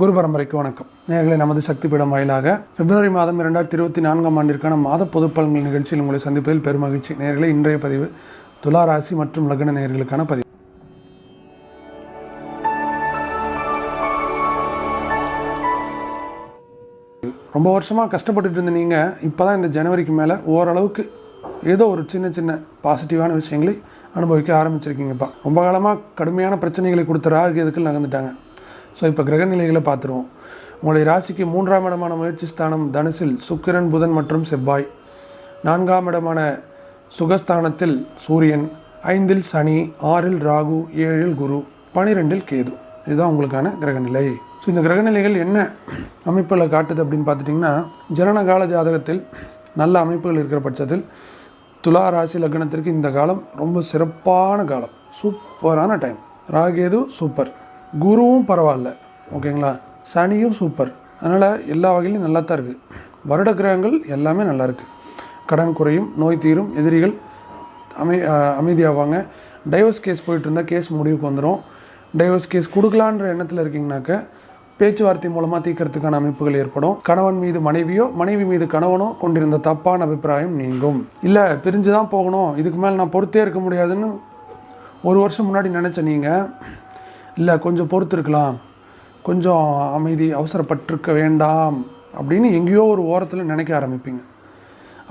குரு பரம்பரைக்கு வணக்கம். நேர்களை நமது சக்தி பீடம் வாயிலாக பிப்ரவரி மாதம் இரண்டாயிரத்தி இருபத்தி நான்காம் ஆண்டிற்கான மாத பொதுப் பலன்கள் நிகழ்ச்சியில் உங்களை சந்திப்பதில் பெருமகிழ்ச்சி. நேர்களை இன்றைய பதிவு துலா ராசி மற்றும் லக்ன நேர்களுக்கான பதிவு. ரொம்ப வருஷமாக கஷ்டப்பட்டுட்டு இருந்த நீங்கள் இப்போ தான் இந்த ஜனவரிக்கு மேலே ஓரளவுக்கு ஏதோ ஒரு சின்ன சின்ன பாசிட்டிவான விஷயங்களை அனுபவிக்க ஆரம்பிச்சிருக்கீங்கப்பா. ரொம்ப காலமாக கடுமையான பிரச்சனைகளை கொடுத்த ராகு எதுக்கு நகர்ந்துட்டாங்க. ஸோ இப்போ கிரக நிலைகளை பார்த்துருவோம். உங்களுடைய ராசிக்கு மூன்றாம் இடமான முயற்சி ஸ்தானம் தனுசில் சுக்கிரன் புதன் மற்றும் செவ்வாய். நான்காம் இடமான சுகஸ்தானத்தில் சூரியன் ஐந்தில் சனி ஆறில் ராகு ஏழில் குரு பனிரெண்டில் கேது. இதுதான் உங்களுக்கான கிரகநிலை. ஸோ இந்த கிரகநிலைகள் என்ன அமைப்பில் காட்டுது அப்படின்னு பார்த்துட்டிங்கன்னா ஜனனகால ஜாதகத்தில் நல்ல அமைப்புகள் இருக்கிற பட்சத்தில் துலா ராசி லக்னத்திற்கு இந்த காலம் ரொம்ப சிறப்பான காலம். சூப்பரான டைம். ராகேது சூப்பர். குருவும் பரவாயில்ல ஓகேங்களா? சனியும் சூப்பர் அதனால் எல்லா வகையிலும் நல்லா தான் இருக்குது வருட கிரகங்கள் எல்லாமே நல்லா இருக்குது கடன் குறையும் நோய் தீரும் எதிரிகள் அமை அஹ் அமைதியாவாங்க. டைவர்ஸ் கேஸ் போயிட்டு இருந்தால் கேஸ் முடிவுக்கு வந்துடும் டைவர்ஸ் கேஸ் கொடுக்கலான்ற எண்ணத்தில் இருக்கீங்கனாக்க பேச்சுவார்த்தை மூலமாக தீர்க்கறதுக்கான அமைப்புகள் ஏற்படும். கணவன் மீது மனைவியோ மனைவி மீது கணவனோ கொண்டிருந்த தப்பான அபிப்பிராயம் நீங்கும். இல்லை பிரிஞ்சு தான் போகணும். இதுக்கு மேலே நான் பொறுத்தே இருக்க முடியாதுன்னு ஒரு வருஷம் முன்னாடி நினச்ச நீங்கள் இல்லை கொஞ்சம் பொறுத்து இருக்கலாம் கொஞ்சம் அமைதி அவசரப்பட்டிருக்க வேண்டாம் அப்படின்னு எங்கேயோ ஒரு ஓரத்தில் நினைக்க ஆரம்பிப்பீங்க.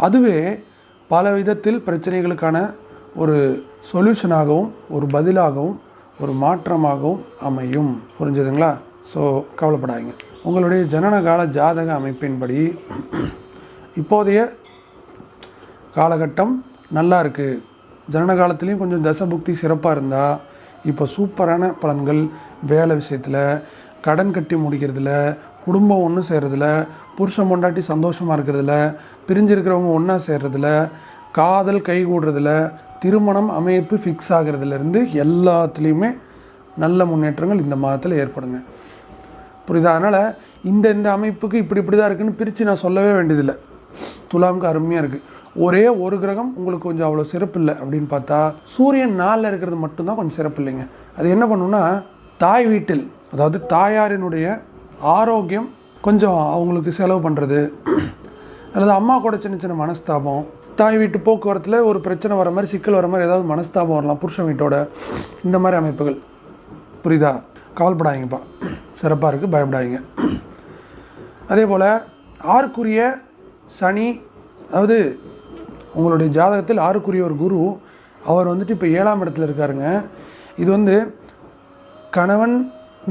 அதுவே பல விதத்தில் பிரச்சனைகளுக்கான ஒரு சொல்யூஷனாகவும் ஒரு பதிலாகவும் ஒரு மாற்றமாகவும் அமையும். புரிஞ்சுதுங்களா? ஸோ கவலைப்படாதீங்க. உங்களுடைய ஜனனகால ஜாதக அமைப்பின்படி இப்போதைய காலகட்டம் நல்லா இருக்குது ஜனன காலத்துலேயும் கொஞ்சம் தசபுக்தி சிறப்பாக இருந்தால் இப்போ சூப்பரான பலன்கள் வேலை விஷயத்தில் கடன் கட்டி முடிக்கிறதுல குடும்பம் ஒன்று சேர்றதுல புருஷன் பொண்டாட்டி சந்தோஷமாக இருக்கிறதுல பிரிஞ்சிருக்கிறவங்க ஒன்றா சேர்றதுல காதல் கை கூடுறதுல திருமணம் அமைப்பு ஃபிக்ஸ் ஆகிறதுலேருந்து எல்லாத்துலேயுமே நல்ல முன்னேற்றங்கள் இந்த மாதத்தில் ஏற்படுங்க. புரியுதா? அதனால் இந்த இந்த அமைப்புக்கு இப்படி இப்படி தான் இருக்குதுன்னு பிரித்து நான் சொல்லவே வேண்டியதில்லை. துலாமுக்கு அருமையாக இருக்குது ஒரே ஒரு கிரகம் உங்களுக்கு கொஞ்சம் அவ்வளோ சிறப்பு இல்லை அப்படின்னு பார்த்தா சூரியன் நாளில் இருக்கிறது மட்டும்தான் கொஞ்சம் சிறப்பு இல்லைங்க அது என்ன பண்ணுன்னா தாய் வீட்டில் அதாவது தாயாரினுடைய ஆரோக்கியம் கொஞ்சம் அவங்களுக்கு செலவு பண்ணுறது அல்லது அம்மா கூட சின்ன சின்ன மனஸ்தாபம் தாய் வீட்டு போக்குவரத்தில் ஒரு பிரச்சனை வர மாதிரி சிக்கல் வர மாதிரி ஏதாவது மனஸ்தாபம் வரலாம் புருஷன் வீட்டோட இந்த மாதிரி அமைப்புகள். புரியுதா? கவலைப்படாதீங்கப்பா. சிறப்பாக இருக்குது பயப்படாதீங்க. அதே போல் ஆறுக்குரிய சனி அதாவது உங்களுடைய ஜாதகத்தில் ஆறுக்குரிய ஒரு குரு அவர் வந்துட்டு இப்போ ஏழாம் இடத்துல இருக்காருங்க. இது வந்து கணவன்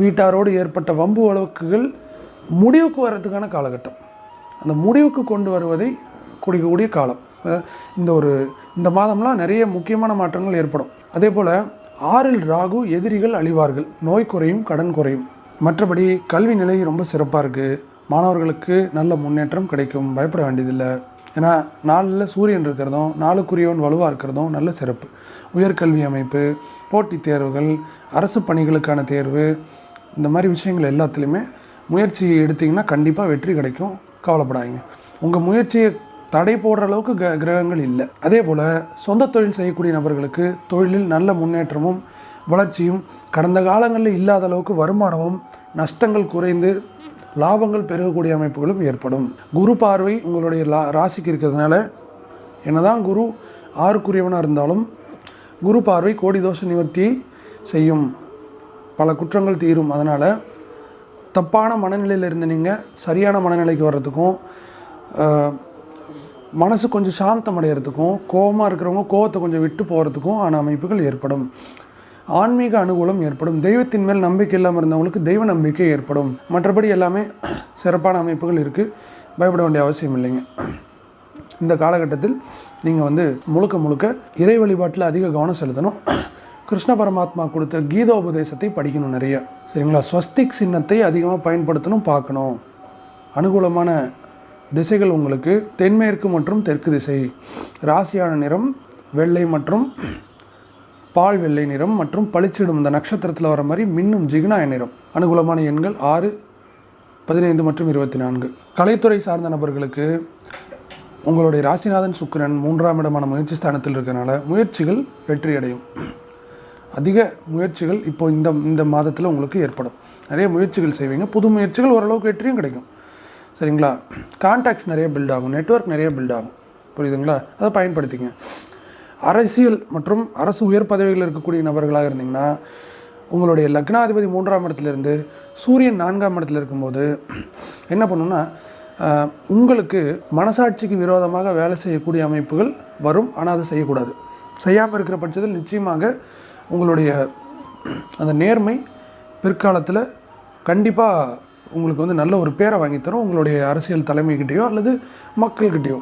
வீட்டாரோடு ஏற்பட்ட வம்பு வழக்குகள் முடிவுக்கு வர்றதுக்கான காலகட்டம். அந்த முடிவுக்கு கொண்டு வருவதை குடிக்கக்கூடிய காலம். இந்த ஒரு இந்த மாதம்லாம் நிறைய முக்கியமான மாற்றங்கள் ஏற்படும். அதே போல் ஆறில் ராகு எதிரிகள் அழிவார்கள். நோய் குறையும் கடன் குறையும். மற்றபடி கல்வி நிலை ரொம்ப சிறப்பாக இருக்குது மாணவர்களுக்கு நல்ல முன்னேற்றம் கிடைக்கும். பயப்பட வேண்டியதில்லை. ஏன்னா நாளில் சூரியன் இருக்கிறதும் நாளுக்குரியவன் வலுவாக இருக்கிறதும் நல்ல சிறப்பு. உயர்கல்வி அமைப்பு போட்டித் தேர்வுகள் அரசு பணிகளுக்கான தேர்வு இந்த மாதிரி விஷயங்கள் எல்லாத்துலேயுமே முயற்சி எடுத்திங்கன்னா கண்டிப்பாக வெற்றி கிடைக்கும். கவலைப்படாதீங்க. உங்கள் முயற்சியை தடை போடுற அளவுக்கு க கிரகங்கள் இல்லை. அதே போல் சொந்த தொழில் செய்யக்கூடிய நபர்களுக்கு தொழிலில் நல்ல முன்னேற்றமும் வளர்ச்சியும் கடந்த காலங்களில் இல்லாத அளவுக்கு வருமானமும் நஷ்டங்கள் குறைந்து லாபங்கள் பெருகக்கூடிய அமைப்புகளும் ஏற்படும். குரு பார்வை உங்களுடைய லா ராசிக்கு இருக்கிறதுனால என்னதான் குரு ஆறுக்குரியவனாக இருந்தாலும் குரு பார்வை கோடி தோஷ நிவர்த்தியை செய்யும். பல குற்றங்கள் தீரும். அதனால் தப்பான மனநிலையில் இருந்து நீங்கள் சரியான மனநிலைக்கு வர்றதுக்கும் மனசு கொஞ்சம் சாந்தம் அடைகிறதுக்கும் கோபமாக இருக்கிறவங்க கோவத்தை கொஞ்சம் விட்டு போகிறதுக்கும் ஆன அமைப்புகள் ஏற்படும். ஆன்மீக அனுகூலம் ஏற்படும். தெய்வத்தின் மேல் நம்பிக்கை இல்லாமல் இருந்தவங்களுக்கு தெய்வ நம்பிக்கை ஏற்படும். மற்றபடி எல்லாமே சிறப்பான அமைப்புகள் இருக்குது பயப்பட வேண்டிய அவசியம் இல்லைங்க. இந்த காலகட்டத்தில் நீங்கள் வந்து முழுக்க முழுக்க இறை வழிபாட்டில் அதிக கவனம் செலுத்தணும். கிருஷ்ண பரமாத்மா கொடுத்த கீதோபதேசத்தை படிக்கணும் நிறைய. சரிங்களா? ஸ்வஸ்திக் சின்னத்தை அதிகமாக பயன்படுத்தணும் பார்க்கணும். அனுகூலமான திசைகள் உங்களுக்கு தென்மேற்கு மற்றும் தெற்கு திசை. ராசியான நிறம் வெள்ளை மற்றும் பால் வெள்ளை நிறம் மற்றும் பளிச்சிடும் இந்த நட்சத்திரத்தில் வர மாதிரி மின்னும் ஜிகுனாய நிறம். அனுகூலமான எண்கள் ஆறு பதினைந்து மற்றும் இருபத்தி நான்கு. கலைத்துறை சார்ந்த நபர்களுக்கு உங்களுடைய ராசிநாதன் சுக்கிரன் மூன்றாம் இடமான முயற்சி ஸ்தானத்தில் இருக்கிறனால முயற்சிகள் வெற்றியடையும். அதிக முயற்சிகள் இப்போ இந்த இந்த மாதத்தில் உங்களுக்கு ஏற்படும். நிறைய முயற்சிகள் செய்வீங்க. புது முயற்சிகள் ஓரளவுக்கு வெற்றியும் கிடைக்கும். சரிங்களா? கான்டாக்ட்ஸ் நிறைய பில்ட் ஆகும். நெட்வொர்க் நிறைய பில்ட் ஆகும். புரியுதுங்களா? அதை பயன்படுத்திங்க அரசியல் மற்றும் அரசு உயர் பதவிகளில் இருக்கக்கூடிய நபர்களாக இருந்தீங்கன்னா உங்களுடைய லக்னாதிபதி மூன்றாம் இடத்துலேருந்து சூரியன் நான்காம் இடத்துல இருக்கும்போது என்ன பண்ணுன்னா உங்களுக்கு மனசாட்சிக்கு விரோதமாக வேலை செய்யக்கூடிய அமைப்புகள் வரும். ஆனால் அதை செய்யக்கூடாது. செய்யாமல் இருக்கிற பட்சத்தில் நிச்சயமாக உங்களுடைய அந்த நேர்மை பிற்காலத்தில் கண்டிப்பாக உங்களுக்கு வந்து நல்ல ஒரு பேரை வாங்கித்தரும் உங்களுடைய அரசியல் தலைமைக்கிட்டேயோ அல்லது மக்கள்கிட்டேயோ.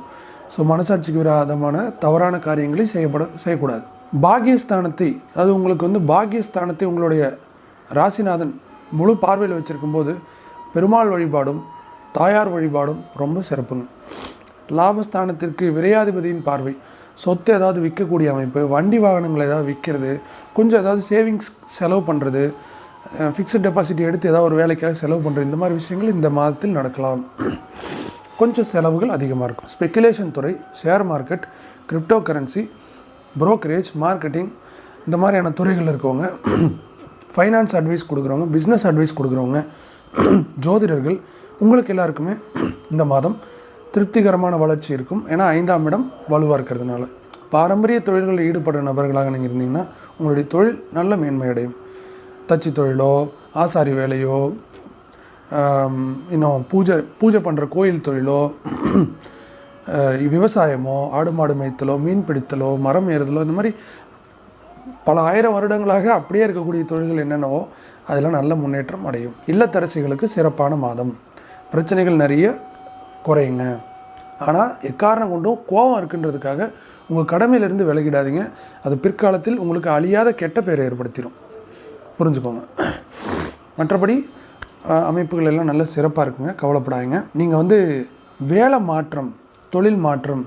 ஸோ மனசாட்சிக்கு விராதமான தவறான காரியங்களை செய்யப்பட செய்யக்கூடாது. பாக்கியஸ்தானத்தை அது உங்களுக்கு வந்து பாக்கியஸ்தானத்தை உங்களுடைய ராசிநாதன் முழு பார்வையில் வச்சுருக்கும் போது பெருமாள் வழிபாடும் தாயார் வழிபாடும் ரொம்ப சிறப்புங்க. லாபஸ்தானத்திற்கு விரையாதிபதியின் பார்வை. சொத்து ஏதாவது விற்கக்கூடிய அமைப்பு வண்டி வாகனங்கள் ஏதாவது விற்கிறது கொஞ்சம் ஏதாவது சேவிங்ஸ் செலவு பண்ணுறது ஃபிக்ஸட் டெபாசிட் எடுத்து ஏதாவது ஒரு வேலைக்காக செலவு பண்ணுறது இந்த மாதிரி விஷயங்கள் இந்த மாதத்தில் நடக்கலாம். கொஞ்சம் செலவுகள் அதிகமாக இருக்கும். ஸ்பெக்குலேஷன் துறை share market crypto currency brokerage marketing இந்த மாதிரியான துறைகளில் இருக்கவங்க ஃபைனான்ஸ் அட்வைஸ் கொடுக்குறவங்க பிஸ்னஸ் அட்வைஸ் கொடுக்குறவங்க ஜோதிடர்கள் உங்களுக்கு எல்லாருக்குமே இந்த மாதம் திருப்திகரமான வளர்ச்சி இருக்கும். ஏன்னா ஐந்தாம் இடம் வலுவாக இருக்கிறதுனால. பாரம்பரிய தொழில்களில் ஈடுபடுற நபர்களாக நீங்கள் இருந்தீங்கன்னா உங்களுடைய தொழில் நல்ல மேன்மை அடையும் தச்சு தொழிலோ ஆசாரி வேலையோ இன்னும் பூஜை பூஜை பண்ணுற கோயில் தொழிலோ விவசாயமோ ஆடு மாடு மேய்த்தலோ மீன் பிடித்தலோ மரம் ஏறுதலோ இந்த மாதிரி பல ஆயிரம் வருடங்களாக அப்படியே இருக்கக்கூடிய தொழில்கள் என்னென்னவோ அதெல்லாம் நல்ல முன்னேற்றம் அடையும். இல்லத்தரசிகளுக்கு சிறப்பான மாதம். பிரச்சனைகள் நிறைய குறையுங்க. ஆனால் எக்காரணம் கொண்டும் கோபம் இருக்குன்றதுக்காக உங்கள் கடமையிலிருந்து விலகிடாதீங்க. அது பிற்காலத்தில் உங்களுக்கு அழியாத கெட்ட பேரை ஏற்படுத்திடும் புரிஞ்சுக்கோங்க. மற்றபடி அமைப்புகள் எல்லாம் நல்ல சிறப்பாக இருக்குங்க. கவலைப்படாதீங்க. நீங்கள் வந்து வேலை மாற்றம் தொழில் மாற்றம்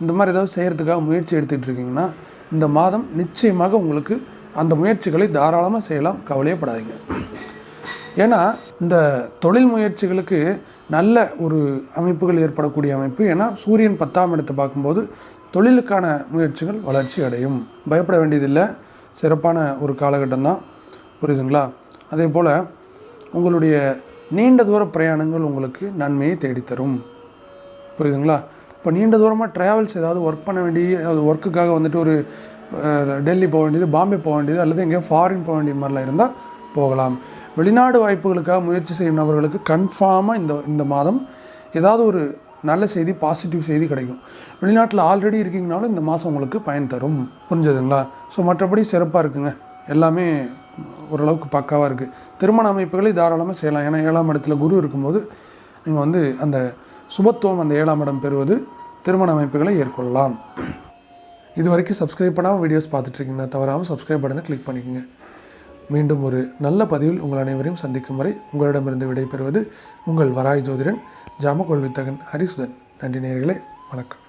இந்த மாதிரி ஏதாவது செய்கிறதுக்காக முயற்சி எடுத்துகிட்டு இருக்கீங்கன்னா இந்த மாதம் நிச்சயமாக உங்களுக்கு அந்த முயற்சிகளை தாராளமாக செய்யலாம். கவலையப்படாதீங்க. ஏன்னா இந்த தொழில் முயற்சிகளுக்கு நல்ல ஒரு அமைப்புகள் ஏற்படக்கூடிய அமைப்பு. ஏன்னா சூரியன் பத்தாம் இடத்தை பார்க்கும்போது தொழிலுக்கான முயற்சிகள் வளர்ச்சி அடையும். பயப்பட வேண்டியதில்லை. சிறப்பான ஒரு காலகட்டம் தான். புரியுதுங்களா? அதே போல் உங்களுடைய நீண்ட தூர பிரயாணங்கள் உங்களுக்கு நன்மையை தேடித்தரும். புரியுதுங்களா? இப்போ நீண்ட தூரமாக ட்ராவல்ஸ் ஏதாவது ஒர்க் பண்ண வேண்டிய அது ஒர்க்குக்காக வந்துட்டு ஒரு டெல்லி போக வேண்டியது பாம்பே போக வேண்டியது அல்லது எங்கேயோ ஃபாரின் போக வேண்டிய மாதிரிலாம் இருந்தால் போகலாம். வெளிநாடு வாய்ப்புகளுக்காக முயற்சி செய்யும் நபர்களுக்கு கன்ஃபார்மாக இந்த இந்த மாதம் ஏதாவது ஒரு நல்ல செய்தி பாசிட்டிவ் செய்தி கிடைக்கும். வெளிநாட்டில் ஆல்ரெடி இருக்கீங்கனாலும் இந்த மாதம் உங்களுக்கு பயன் தரும். புரிஞ்சதுங்களா? ஸோ மற்றபடி சிறப்பாக இருக்குங்க. எல்லாமே ஓரளவுக்கு பக்காவாக இருக்குது திருமண அமைப்புகளை தாராளமாக செய்யலாம். ஏன்னா ஏழாம் இடத்துல குரு இருக்கும்போது நீங்கள் வந்து அந்த சுபத்துவம் அந்த ஏழாம் இடம் பெறுவது திருமண அமைப்புகளை ஏற்கொள்ளலாம். இது வரைக்கும் சப்ஸ்கிரைப் பண்ணாமல் வீடியோஸ் பார்த்துட்ருக்கீங்கன்னா தவறாமல் சப்ஸ்கிரைப் பட்டனை கிளிக் பண்ணிக்கோங்க. மீண்டும் ஒரு நல்ல பதிவில் உங்கள் அனைவரையும் சந்திக்கும் வரை உங்களிடமிருந்து விடைபெறுவது உங்கள் வராய் ஜோதிடன் ஜாமகோல் வித்தகன் ஹரிசுதன். நன்றி நேர்களே வணக்கம்.